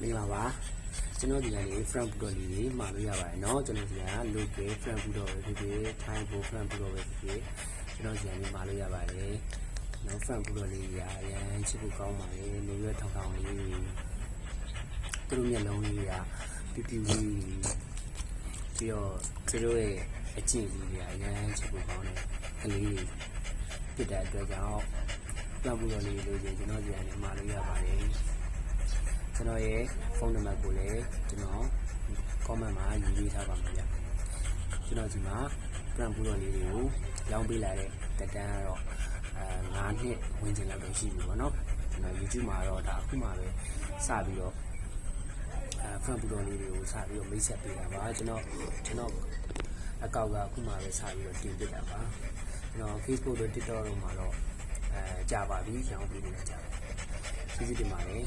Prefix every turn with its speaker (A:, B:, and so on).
A: မင်္ဂလာပါကျွန်တော်ဒီကနေ front boot လေးတွေမှာလို့ရပါတယ်เนาะကျွန်တော်ဒီက local front boot ပဲဖြစ်ဖြစ် Thai boot front boot ပဲဖြစ်ဖြစ်ကျွန်တော်ဒီကနေမှာလို့ရပါတယ်เนาะ front boot လေးကြီးအရန်ချစ်ဖို့ကောင်းပါလေနေရွယ်ထောင်ထောင်လေးသူတို့မျက်လုံးလေးကပြူပြူလေးပြီးတော့သူတို့ရဲ့အကျင့်ကြီးတွေကအရန်ချစ်ဖို့ကောင်းတယ်ကလေးတွေဖြစ်တဲ့အတွက်ကြောင့် front boot လေးလို့ကျွန်တော်ဒီကနေမှာလို့ရပါတယ် ကျွန်တော်ရဲ့ဖုန်းနံပါတ်ကိုလည်းကျွန်တော် comment မှာရေးပေးထားပါမယ်ဗျကျွန်တော်ဒီမှာ brand ဘူးတော်လေးတွေကိုရောင်းပေးလာတဲ့တက်တန်းကတော့အဲ9နှစ်ဝင်ကျင်လောက်တော့ရှိပြီပေါ့နော်ကျွန်တော် YouTube မှာတော့ဒါအခုမှပဲစပြီးတော့အဲ brand ဘူးတော်လေးတွေကိုစပြီးတော့မိတ်ဆက်ပေးတာပါကျွန်တော်ကျွန်တော်အကောက်ကအခုမှပဲစပြီးတော့တင်ပြတာပါကျွန်တော် Facebook တို့ TikTok တို့မှာတော့အဲကြာပါပြီရောင်းပေးနေတာကြာပါကျေးဇူးတင်ပါတယ်